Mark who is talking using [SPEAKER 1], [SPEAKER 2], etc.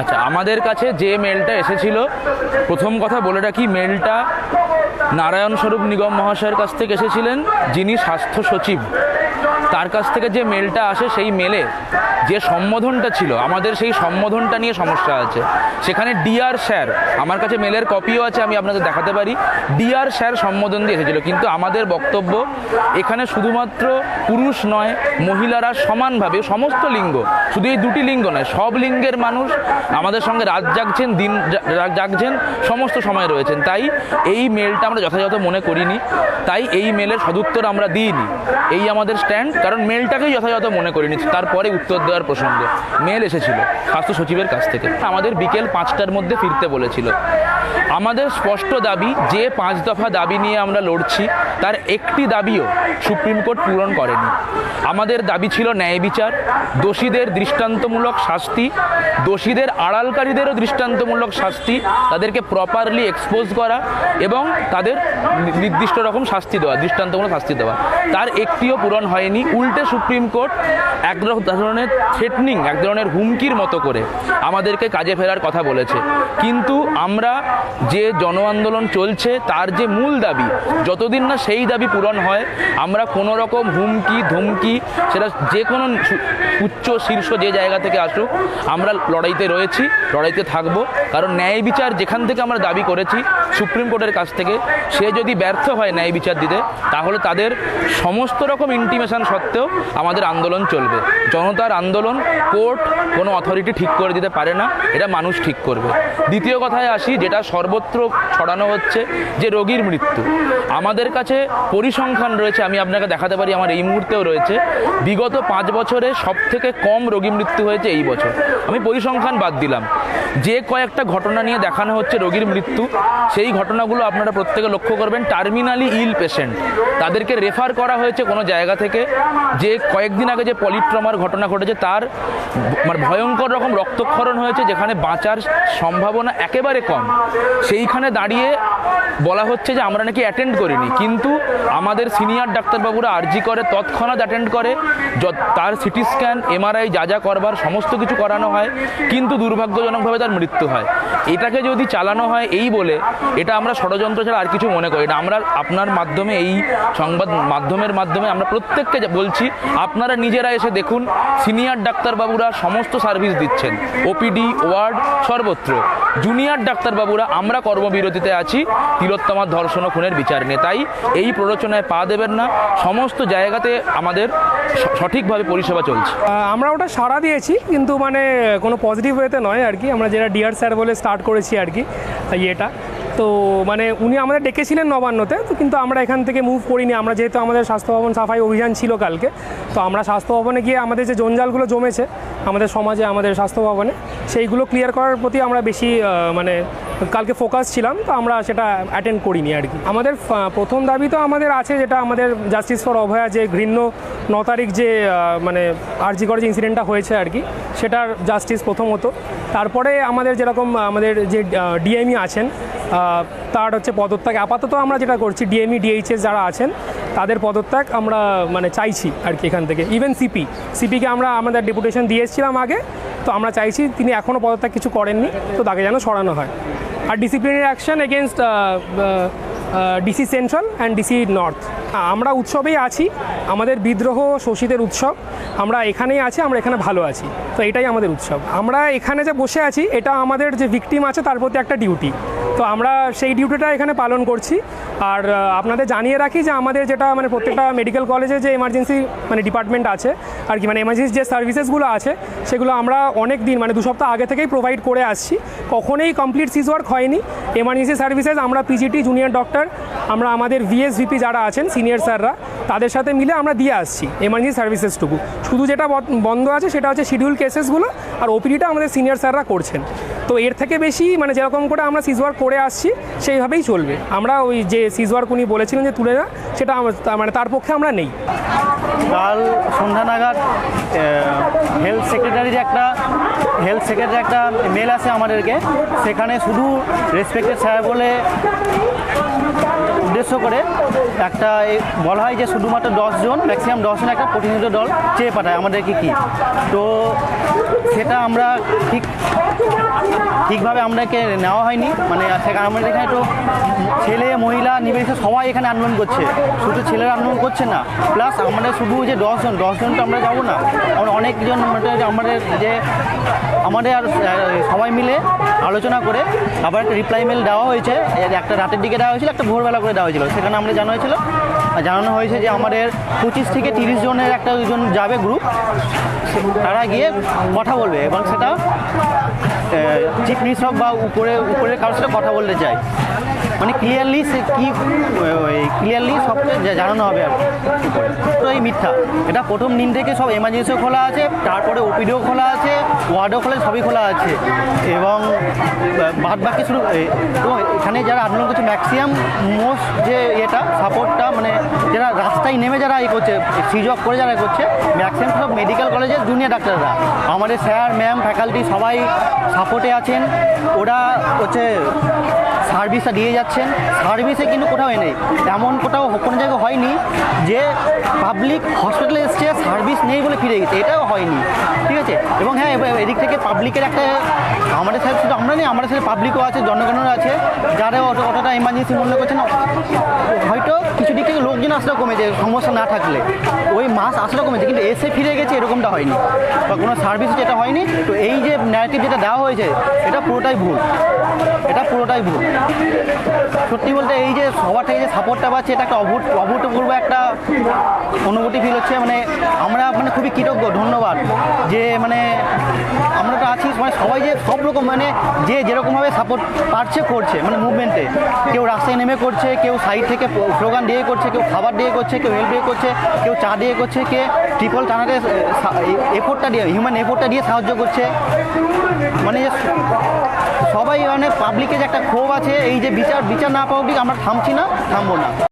[SPEAKER 1] আচ্ছা আমাদের কাছে যে মেলটা এসেছিল, প্রথম কথা বলে রাখি মেলটা নারায়ণ স্বরূপ নিগম মহাশয়ের কাছ থেকে এসেছিলেন, যিনি স্বাস্থ্য সচিব। তার কাছ থেকে যে মেলটা আসে সেই মেলে যে সম্বোধনটা ছিল, আমাদের সেই সম্বোধনটা নিয়ে সমস্যা আছে। সেখানে ডিআর স্যার আমার কাছে মেলের কপিও আছে, আমি আপনাদের দেখাতে পারি। ডিআর স্যার সম্বোধন দিয়ে এসেছিল, কিন্তু আমাদের বক্তব্য এখানে শুধুমাত্র পুরুষ নয়, মহিলারা সমানভাবে, সমস্ত লিঙ্গ, শুধু এই দুটি লিঙ্গ নয়, সব লিঙ্গের মানুষ আমাদের সঙ্গে রাত জাগছেন, দিন জাগছেন, সমস্ত সময় রয়েছেন। তাই এই মেলটা আমরা যথাযথ মনে করিনি, তাই এই মেলের সদুত্তর আমরা দিইনি। এই আমাদের স্ট্যান্ড কারণ মেলটাকেই যথাযথ মনে করিনি, তারপরে উত্তর দেওয়ার প্রসঙ্গ। মেল এসেছিল স্বাস্থ্য সচিবের কাছ থেকে। আমাদের বিকেল পাঁচটার মধ্যে ফিরতে বলেছিল। আমাদের স্পষ্ট দাবি, যে পাঁচ দফা দাবি নিয়ে আমরা লড়ছি, তার একটি দাবিও সুপ্রিম কোর্ট পূরণ করেনি। আমাদের দাবি ছিল ন্যায় বিচার, দোষীদের দৃষ্টান্তমূলক শাস্তি, দোষীদের আড়ালকারীদেরও দৃষ্টান্তমূলক শাস্তি, তাদেরকে প্রপারলি এক্সপোজ করা এবং তাদের নির্দিষ্ট রকম শাস্তি দেওয়া, দৃষ্টান্তমূলক শাস্তি দেওয়া। তার একটিও পূরণ হয়নি। উল্টে সুপ্রিম কোর্ট এক ধরনের থ্রেটনিং এক ধরনের হুমকির মতো করে আমাদেরকে কাজে ফেরার কথা বলেছে। কিন্তু আমরা যে জন আন্দোলন চলছে, তার যে মূল দাবি, যতদিন না সেই দাবি পূরণ হয়, আমরা কোনো রকম হুমকি, ধমকি, সেটা যে কোনো উচ্চ, শীর্ষ যে জায়গা থেকে আসুক, আমরা লড়াইতে রয়েছি, লড়াইতে থাকব। কারণ ন্যায় বিচার যেখান থেকে আমরা দাবি করেছি, সুপ্রিম কোর্টের কাছ থেকে, সে যদি ব্যর্থ হয় ন্যায় বিচার দিতে, তাহলে তাদের সমস্ত রকম ইন্টিমেশন সত্ত্বেও আমাদের আন্দোলন চলবে। জনতার আন্দোলন কোর্ট কোনো অথরিটি ঠিক করে দিতে পারে না, এটা মানুষ ঠিক করবে। দ্বিতীয় কথায় আসি, যেটা সর্বত্র ছড়ানো হচ্ছে, যে রোগীর মৃত্যু। আমাদের কাছে পরিসংখ্যান রয়েছে, আমি আপনাকে দেখাতে পারি, আমার এই মুহূর্তেও রয়েছে। বিগত পাঁচ বছরে সব থেকে কম রোগী মৃত্যু হয়েছে এই বছর। আমি পরিসংখ্যান বাদ দিলাম। যে কয়েকটা ঘটনা নিয়ে দেখানো হচ্ছে রোগীর মৃত্যু, সেই ঘটনাগুলো আপনারা প্রত্যেকে লক্ষ্য করবেন। Terminally ill patient. তাদেরকে রেফার করা হয়েছে কোনো জায়গা থেকে। যে কয়েকদিন আগে যে পলিট্রমার ঘটনা ঘটেছে, তার মানে ভয়ঙ্কর রকম রক্তক্ষরণ হয়েছে, যেখানে বাঁচার সম্ভাবনা একেবারে কম। সেইখানে দাঁড়িয়ে বলা হচ্ছে যে, আমরা নাকি অ্যাটেন্ড করিনি। কিন্তু আমাদের সিনিয়র ডাক্তারবাবুরা আর্জি করে, তৎক্ষণাৎ অ্যাটেন্ড করে। তার সিটি স্ক্যান এমআরআই যা যা করবার, সমস্ত কিছু করানো হয়। কিন্তু দুর্ভাগ্যজনকভাবে তার মৃত্যু হয়। এটাকে যদি চালানো হয় এই বলে, এটা আমরা ষড়যন্ত্র ছাড়া আর কিছু মনে করি না। আমরা আপনার মাধ্যমে এই সংবাদ মাধ্যমের মাধ্যমে আমরা প্রত্যেককে বলছি, আপনারা নিজেরা এসে দেখুন, সিনিয়র ডাক্তারবাবুরা সমস্ত সার্ভিস দিচ্ছেন। ওপিডি, ওয়ার্ড সর্বত্র। জুনিয়র ডাক্তারবাবুরা, আমরা কর্মবিরতিতে আছি, তিলোত্তমার ধর্ষণ খুনের বিচার নিয়ে। তাই এই প্ররোচনায় পা দেবেন না। সমস্ত জায়গাতে আমাদের সঠিকভাবে পরিষেবা চলছে।
[SPEAKER 2] আমরা ওটা সাড়া দিয়েছি, কিন্তু মানে কোনো পজিটিভ ওয়েতে নয় আর কি। আমরা যেটা ডিয়ার স্যার বলে স্টার্ট করেছি আর কি, ইয়েটা। তো মানে উনি আমাদের ডেকেছিলেন নবান্নতে, তো কিন্তু আমরা এখান থেকে মুভ করিনি। আমরা যেহেতু আমাদের স্বাস্থ্য ভবন সাফাই অভিযান ছিল কালকে, তো আমরা স্বাস্থ্য ভবনে গিয়ে আমাদের যে জঞ্জালগুলো জমেছে, আমাদের সমাজে, আমাদের স্বাস্থ্য ভবনে, সেইগুলো ক্লিয়ার করার প্রতি আমরা বেশি মানে কালকে ফোকাস ছিলাম, তো আমরা সেটা অ্যাটেন্ড করিনি আর কি। আমাদের প্রথম দাবি তো আমাদের আছে, যেটা আমাদের জাস্টিস ফর অভয়া যে ঘৃণ্য ন তারিখ যে মানে আরজি করে যে ইনসিডেন্টটা হয়েছে আর কি, সেটার জাস্টিস প্রথমত তারপরে আমাদের যেরকম আমাদের যে ডিএমই আছেন তার হচ্ছে পদত্যাগ। আপাতত আমরা যেটা করছি ডিএমই ডিএইচএস যারা আছেন, তাদের পদত্যাগ আমরা মানে চাইছি আর কি এখান থেকে। ইভেন সিপি সিপিকে আমরা, আমাদের ডেপুটেশন দিয়ে এসেছিলাম আগে, তো আমরা চাইছি, তিনি এখনও পদত্যাগ কিছু করেননি, তো তাকে যেন সরানো হয়। আর disciplinary action against DC central and DC north আমরা উৎসবেই আছি, আমাদের বিদ্রোহ শোষিতের উৎসব, আমরা এখানেই আছি, আমরা এখানে ভালো আছি। তো এটাই আমাদের উৎসব। আমরা এখানে যে বসে আছি, এটা আমাদের যে ভিকটিম আছে, তার প্রতি একটা ডিউটি তো আমরা সেই ডিউটিটা এখানে পালন করছি। আর আপনাদের জানিয়ে রাখি যে আমাদের যেটা মানে প্রত্যেকটা মেডিকেল কলেজে যে এমার্জেন্সি মানে ডিপার্টমেন্ট আছে, আর কি মানে এমার্জেন্সি যে সার্ভিসেসগুলো আছে, সেগুলো আমরা অনেক দিন মানে দু সপ্তাহ আগে থেকেই প্রোভাইড করে আসছি। কখনোই কমপ্লিট সিজ ওয়ার্ক হয়নি। এমার্জেন্সি সার্ভিসেস আমরা পিজিটি জুনিয়র ডক্টর আমরা আমাদের ভিএসভিপি যারা আছেন সিনিয়র স্যাররা তাদের সাথে মিলে আমরা দিয়ে আসছি এমার্জেন্সি সার্ভিসেসটুকু শুধু যেটা বন্ধ আছে সেটা হচ্ছে শিডিউল কেসেসগুলো আর ওপিডিটা আমাদের সিনিয়র স্যাররা করছেন। তো এর থেকে বেশি মানে যেরকম করে আমরা সিজ ওয়ার্ক করে আসছি, সেইভাবেই চলবে। আমরা ওই যে সিজ ওয়ার্ক উনি বলেছিলেন যে তুলে না, সেটা মানে তার পক্ষে আমরা নেই।
[SPEAKER 3] কাল সন্ধ্যা নাগাদ হেলথ সেক্রেটারির একটা হেলথ সেক্রেটারি একটা মেল আছে আমাদেরকে। সেখানে শুধু রেসপেক্টেড স্যার বলে উদ্দেশ্য করে একটা বলা হয় যে শুধুমাত্র দশজন ম্যাক্সিমাম দশজন একটা প্রতিনিধিত্ব দল চেয়ে পাঠায় আমাদেরকে কি? তো সেটা আমরা ঠিক, ঠিকভাবে আমাদেরকে নেওয়া হয়নি। মানে সেখানে আমাদের এখানে তো ছেলে, মহিলা নির্বিশেষে সবাই এখানে আন্দোলন করছে। শুধু ছেলেরা আন্দোলন করছে না। প্লাস আমাদের শুধু যে দশজন দশজন তো আমরা যাব না। আমরা অনেকজন আমাদের যে আমাদের আর সবাই মিলে আলোচনা করে আবার একটা রিপ্লাই মেল দেওয়া হয়েছে। একটা রাতের দিকে দেওয়া হয়েছিল, একটা ভোরবেলা করে দেওয়া হয়েছিল। সেখানে আমরা জানা হয়েছিল। জানানো হয়েছে যে আমাদের পঁচিশ থেকে তিরিশ জনের একটা জন যাবে গ্রুপ তারা গিয়ে কথা বলবে এবং সেটা চিফ মিনিস্টার বা উপরে, উপরের কারোর সাথে কথা বলতে চাই মানে ক্লিয়ারলি সে কী ক্লিয়ারলি সবকে জানানো হবে আর তো এই মিথ্যা। এটা প্রথম দিন থেকে সব এমার্জেন্সিও খোলা আছে, তারপরে ওপিডিও খোলা আছে ওয়ার্ডও খোলা, সবই খোলা আছে। এবং বাদ বাকি শুধু এখানে যারা আন্দোলন করছে ম্যাক্সিমাম মোস্ট যে এটা সাপোর্টটা মানে যারা রাস্তায় নেমে যারা এই করছে সিজ অফ করে যারা করছে ম্যাক্সিমাম সব মেডিকেল কলেজের জুনিয়র ডাক্তাররা আমাদের স্যার ম্যাম ফ্যাকাল্টি সবাই সাপোর্টে আছেন। ওরা হচ্ছে সার্ভিসটা দিয়ে যাচ্ছেন। সার্ভিসে কিন্তু কোথাও নেই। এমন কোথাও কোনো জায়গায় হয়নি যে পাবলিক হসপিটালে এসছে সার্ভিস নেই বলে ফিরে গেছে। এটাও হয়নি। ঠিক আছে? এবং হ্যাঁ এদিক থেকে পাবলিকের একটা আমাদের সাথে শুধু আমরা নেই, আমাদের সাথে পাবলিকও আছে, জনগণও আছে। যারা অত, অতটা এমার্জেন্সি মনে করছে না, হয়তো কিছু দিক থেকে লোকজন আসলেও কমেছে সমস্যা না থাকলে। ওই মাস আসলে কমেছে কিন্তু এসে ফিরে গেছে এরকমটা হয়নি। বা কোনো সার্ভিস যেটা হয়নি, তো এই যে ন্যারেটিভ যেটা দেওয়া হয়েছে, এটা পুরোটাই ভুল। এটা পুরোটাই ভুল। সত্যি বলতে এই যে সবার থেকে যে সাপোর্টটা পাচ্ছে, এটা একটা অভূত অভূতপূর্ব একটা অনুভূতি ফিল হচ্ছে। মানে আমরা খুবই কৃতজ্ঞ, ধন্যবাদ। যে মানে আমরা তো আছি মানে সবাই যে সব রকম মানে যে যেরকমভাবে সাপোর্ট পারছে, করছে মানে মুভমেন্টে কেউ রাস্তায় নেমে করছে, কেউ সাইড থেকে স্লোগান দিয়ে করছে, কেউ খাবার দিয়ে করছে, কেউ হেল্প দিয়ে করছে, কেউ চা দিয়ে করছে, কে ট্রিপল টানাতে এফোর্টটা দিয়ে হিউম্যান এফোর্টটা দিয়ে সাহায্য করছে। মানে সবাই মানে পাবলিকের যে একটা ক্ষোভ আছে, এই যে বিচার বিচার না পাওয়া অবধি আমরা থামছি না, থামবো না।